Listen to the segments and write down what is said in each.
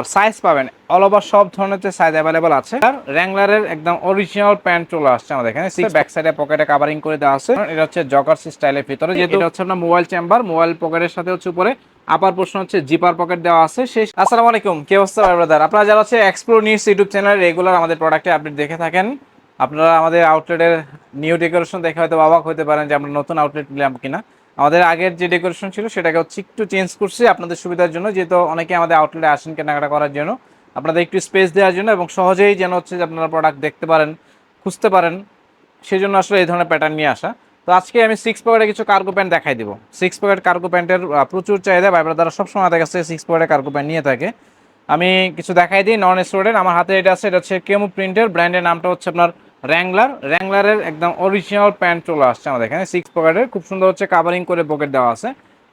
আর size পাবেন all over সব ধরনের সাইজ অ্যাভেলেবল আছে। আর র্যাংলারের একদম অরিজিনাল প্যান্ট চলে আসছে আমাদের এখানে। সিক্স ব্যাক সাইডে পকেটে কাভারিং করে দেওয়া আছে। এটা হচ্ছে জগার্স স্টাইলের ভিতরে। যেহেতু এটা হচ্ছে আপনার মোবাইল চেম্বার মোবাইল পকেটের সাথে হচ্ছে উপরে আপার প্রশ্ন হচ্ছে জিপার পকেট দেওয়া আছে। শেষ আসসালামু আলাইকুম। কি অবস্থা ব্রাদার আপনারা যারা হচ্ছে explore news YouTube channel regular আমাদের প্রোডাক্টে আপডেট দেখে থাকেন আপনারা আমাদের আউটলেটের নিউ ডেকোরেশন দেখে হয়তো অবাক হতে পারেন যে আমরা নতুন আউটলেট নিলাম কিনা। আমাদের আগের যে ডেকোরেশন ছিল সেটাকে হচ্ছে একটু চেঞ্জ করছি আপনাদের সুবিধার জন্য, যেহেতু অনেকে আমাদের আউটলেটে আসেন কেনাকাটা করার জন্য। আপনাদের একটু স্পেস দেওয়ার জন্য এবং সহজেই যেন হচ্ছে যে আপনারা প্রোডাক্ট দেখতে পারেন, খুঁজতে পারেন সেই জন্য আসলে এই ধরনের প্যাটার্ন নিয়ে আসা। তো আজকে আমি সিক্স পকেটে কিছু কার্গো প্যান্ট দেখাই দিব। সিক্স পকেট কার্গো প্যান্টের প্রচুর চাহিদা ভাইবার দ্বারা সবসময় আমাদের কাছে সিক্স পকেটে কার্গো প্যান্ট নিয়ে থাকে। আমি কিছু দেখাই দিই নন স্টোরের আমার হাতে এটা আছে, এটা হচ্ছে কেমু প্রিন্টের ব্র্যান্ডের নামটা হচ্ছে আপনার র্যাংলার র্যাংলারের একদম অরিজিনাল প্যান্ট চলে আসছে আমাদের এখানে সিক্স পকেটের খুব সুন্দর হচ্ছে কাভারিং করে পকেট দেওয়া আছে।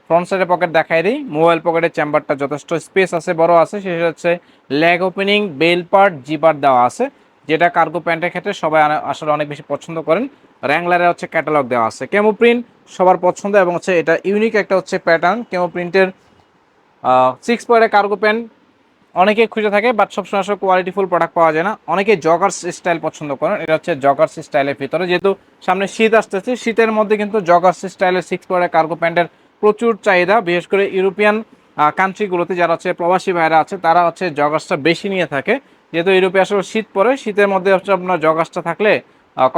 ফ্রন্ট সাইডে পকেট দেখাই দিই। মোবাইল পকেটের চেম্বারটা যথেষ্ট স্পেস আছে, বড় আছে। সেটা হচ্ছে leg opening belt part zipper দেওয়া আছে। যেটা কার্গো প্যান্টের ক্ষেত্রে সবাই আসলে অনেক বেশি পছন্দ করেন। র্যাংলারের হচ্ছে ক্যাটালগ দেওয়া আছে। কেমো প্রিন্ট সবার পছন্দ এবং হচ্ছে এটা ইউনিক একটা হচ্ছে প্যাটার্ন কেমো প্রিন্টের সিক্স পয়েন্টের কার্গো প্যান্ট অনেকে খুঁজে থাকে বাট সবসময় আসলে কোয়ালিটিফুল প্রোডাক্ট পাওয়া যায় না। অনেকে জগার্স স্টাইল পছন্দ করেন, এটা হচ্ছে জগার্স স্টাইলের ভিতরে। যেহেতু সামনে শীত আসতেছে, শীতের মধ্যে কিন্তু জগার্স স্টাইলের সিক্স পয়েন্টের কার্গো প্যান্টের প্রচুর চাহিদা। বিশেষ করে ইউরোপিয়ান কান্ট্রিগুলোতে যারা হচ্ছে প্রবাসী ভাইরা আছে, তারা হচ্ছে জগার্সটা বেশি নিয়ে থাকে। যেহেতু ইউরোপে আসলে শীত পড়ে, শীতের মধ্যে হচ্ছে আপনার জগার্সটা থাকলে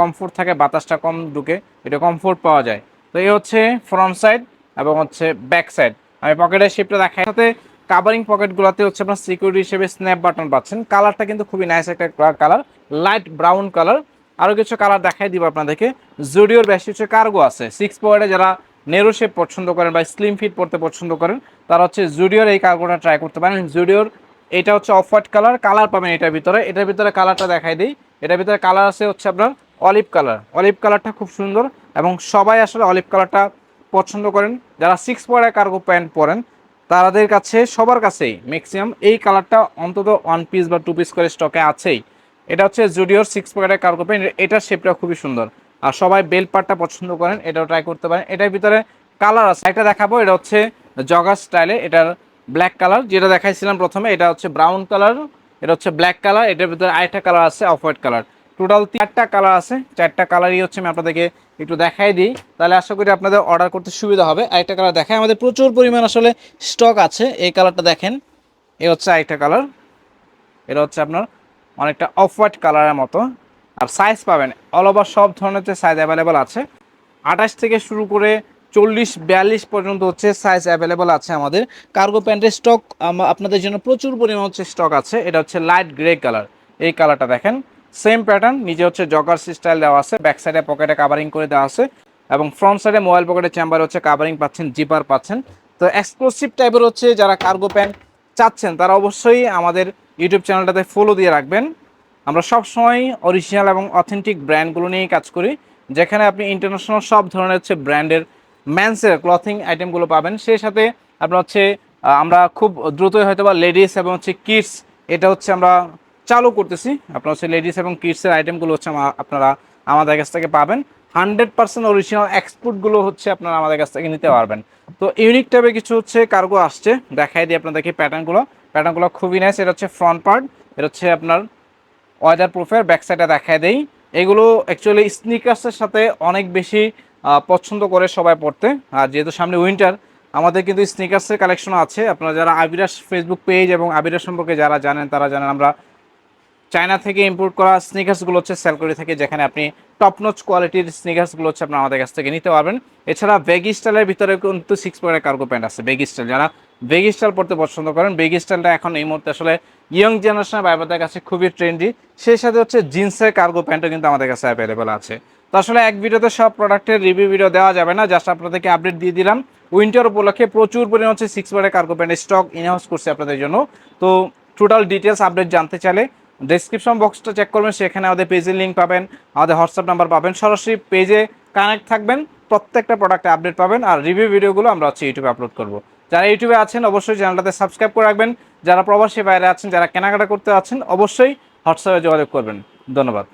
কমফোর্ট থাকে, বাতাসটা কম ঢুকে, এটা কমফোর্ট পাওয়া যায়। তো এই হচ্ছে ফ্রন্ট সাইড এবং হচ্ছে ব্যাক সাইড আমি পকেটের শেপটা দেখাই, সাথে কাভারিং পকেটগুলোতে হচ্ছে আপনার সিকিউরিটি হিসেবে স্ন্যাপ বাটন পাচ্ছেন। কালারটা কিন্তু খুবই নাইস একটা কালার লাইট ব্রাউন কালার আরও কিছু কালার দেখাই দিব আপনাদেরকে। জুডিওর বেশি হচ্ছে কার্গো আছে। সিক্স পয়েন্টে যারা নেরো শেপ পছন্দ করেন বা স্লিম ফিট পড়তে পছন্দ করেন, তারা হচ্ছে জুডিওর এই কার্গোটা ট্রাই করতে পারেন। জুডিওর এটা হচ্ছে অফ হোয়াইট কালার কালার পাবেন এটার ভিতরে। এটার ভিতরে কালারটা দেখাই দিই। এটার ভিতরে কালার আছে হচ্ছে আপনার অলিভ কালার অলিভ কালারটা খুব সুন্দর এবং সবাই আসলে অলিভ কালারটা পছন্দ করেন। যারা সিক্স পয়েন্টের কার্গো প্যান্ট পরেন তাদের কাছে, সবার কাছেই ম্যাক্সিমাম এই কালারটা অন্তত ওয়ান পিস বা টু পিস করে স্টকে আছেই। এটা হচ্ছে জুডিওর সিক্স পকেটের কার্গো প্যান্ট এটার শেপটা খুবই সুন্দর। আর সবাই বেল পার্টটা পছন্দ করেন, এটাও ট্রাই করতে পারেন। এটার ভিতরে কালার আছে। একটা দেখাবো, এটা হচ্ছে জগার স্টাইলে এটার ব্ল্যাক কালার যেটা দেখাইছিলাম প্রথমে, এটা হচ্ছে ব্রাউন কালার এটা হচ্ছে ব্ল্যাক কালার এটার ভিতরে আরেকটা কালার আছে অফ হোয়াইট কালার টোটাল চারটা কালার আছে। চারটা কালারই হচ্ছে আমি আপনাদেরকে একটু দেখাই দিই। তাহলে আশা করি আপনাদের অর্ডার করতে সুবিধা হবে। আরেকটা কালার দেখাই। আমাদের প্রচুর পরিমাণ আসলে স্টক আছে। এই কালারটা দেখেন। এ হচ্ছে আরেকটা কালার এটা হচ্ছে আপনার অনেকটা অফ হোয়াইট কালারের মতো। আর সাইজ পাবেন। অল ওভার সব ধরনের সাইজ অ্যাভেলেবেল আছে। আঠাশ থেকে শুরু করে চল্লিশ, বিয়াল্লিশ পর্যন্ত হচ্ছে সাইজ অ্যাভেলেবেল আছে আমাদের। কার্গো প্যান্টের স্টক আপনাদের জন্য প্রচুর পরিমাণ হচ্ছে স্টক আছে। এটা হচ্ছে লাইট গ্রে কালার এই কালারটা দেখেন। সেম প্যাটার্ন নিজে হচ্ছে জগার স্টাইল দেওয়া আছে ব্যাক সাইডে পকেটে কাভারিং করে দেওয়া আছে, এবং ফ্রন্ট সাইডে মোবাইল পকেটে চেম্বার হচ্ছে কাভারিং পাচ্ছেন জিপার পাচ্ছেন। তো এক্সক্লুসিভ টাইপের হচ্ছে যারা কার্গো প্যান্ট চাচ্ছেন, তারা অবশ্যই আমাদের ইউটিউব চ্যানেলটাতে ফলো দিয়ে রাখবেন। আমরা সব সময় অরিজিনাল এবং অথেন্টিক ব্র্যান্ডগুলো নিয়েই কাজ করি, যেখানে আপনি ইন্টারন্যাশনাল সব ধরনের হচ্ছে ব্র্যান্ডের ম্যান্সের ক্লথিং আইটেমগুলো পাবেন। সেই সাথে আপনার হচ্ছে আমরা খুব দ্রুতই হয়তো বা লেডিস এবং হচ্ছে কিডস এটা হচ্ছে আমরা চালু করতেছি। আপনার হচ্ছে লেডিস এবং কিডসের আইটেমগুলো হচ্ছে আপনারা আমাদের কাছ থেকে পাবেন। হান্ড্রেড পার্সেন্ট অরিজিনাল এক্সপোর্টগুলো হচ্ছে আপনারা আমাদের কাছ থেকে নিতে পারবেন। তো ইউনিক টাইপের কিছু হচ্ছে কার্গো আসছে। দেখাই দিই আপনাদেরকে প্যাটার্নগুলো প্যাটার্নগুলো খুবই নাইস এটা হচ্ছে ফ্রন্ট পার্ট এটা হচ্ছে আপনার ওয়েদার প্রুফের ব্যাক সাইডে দেখায় দেই। এগুলো অ্যাকচুয়ালি স্নিকার্সের সাথে অনেক বেশি পছন্দ করে সবাই পড়তে। আর যেহেতু সামনে উইন্টার আমাদের কিন্তু স্নিকার্সের কালেকশন আছে। আপনারা যারা আবিরাস ফেসবুক পেজ এবং আবিরাস সম্পর্কে যারা জানেন, তারা জানেন আমরা চায়না থেকে ইম্পোর্ট করা স্নিকার্সগুলো হচ্ছে সেল করে থাকি, যেখানে আপনি টপ নচ কোয়ালিটির স্নিকার্সগুলো হচ্ছে আপনার আমাদের কাছ থেকে নিতে পারবেন। এছাড়া বেগি স্টাইলের ভিতরে কিন্তু সিক্স পয়েন্টের কার্গো প্যান্ট আছে বেগি স্টাইল যারা বেগি স্টাইল পড়তে পছন্দ করেন বেগি স্টাইলটা এখন এই মুহূর্তে আসলে ইয়ং জেনারেশনের বাইবাদের কাছে খুবই ট্রেন্ডি সেই সাথে হচ্ছে জিন্সের কার্গো প্যান্টও কিন্তু আমাদের কাছে অ্যাভেলেবেল আছে। তো আসলে এক ভিডিওতে সব প্রোডাক্টের রিভিউ ভিডিও দেওয়া যাবে না জাস্ট আপনাদেরকে আপডেট দিয়ে দিলাম। উইন্টার উপলক্ষে প্রচুর পরিমাণ হচ্ছে সিক্স পয়েন্টের কার্গো প্যান্টের স্টক ইনহাউস করছে আপনাদের জন্য। তো টোটাল ডিটেলস আপডেট জানতে চাইলে ডেসক্রিপশন বক্সটা চেক করবেন, সেখানে আমাদের পেজের লিঙ্ক পাবেন, আমাদের হোয়াটসঅ্যাপ নাম্বার পাবেন, সরাসরি পেজে কানেক্ট থাকবেন, প্রত্যেকটা প্রোডাক্টে আপডেট পাবেন, আর রিভিউ ভিডিওগুলো আমরা হচ্ছে ইউটিউবে আপলোড করব। যারা ইউটিউবে আছেন, অবশ্যই চ্যানেলটাতে সাবস্ক্রাইব করে রাখবেন, যারা প্রবাসী বাইরে আছেন, যারা কেনাকাটা করতে আছেন, অবশ্যই হোয়াটসঅ্যাপে যোগাযোগ করবেন। ধন্যবাদ।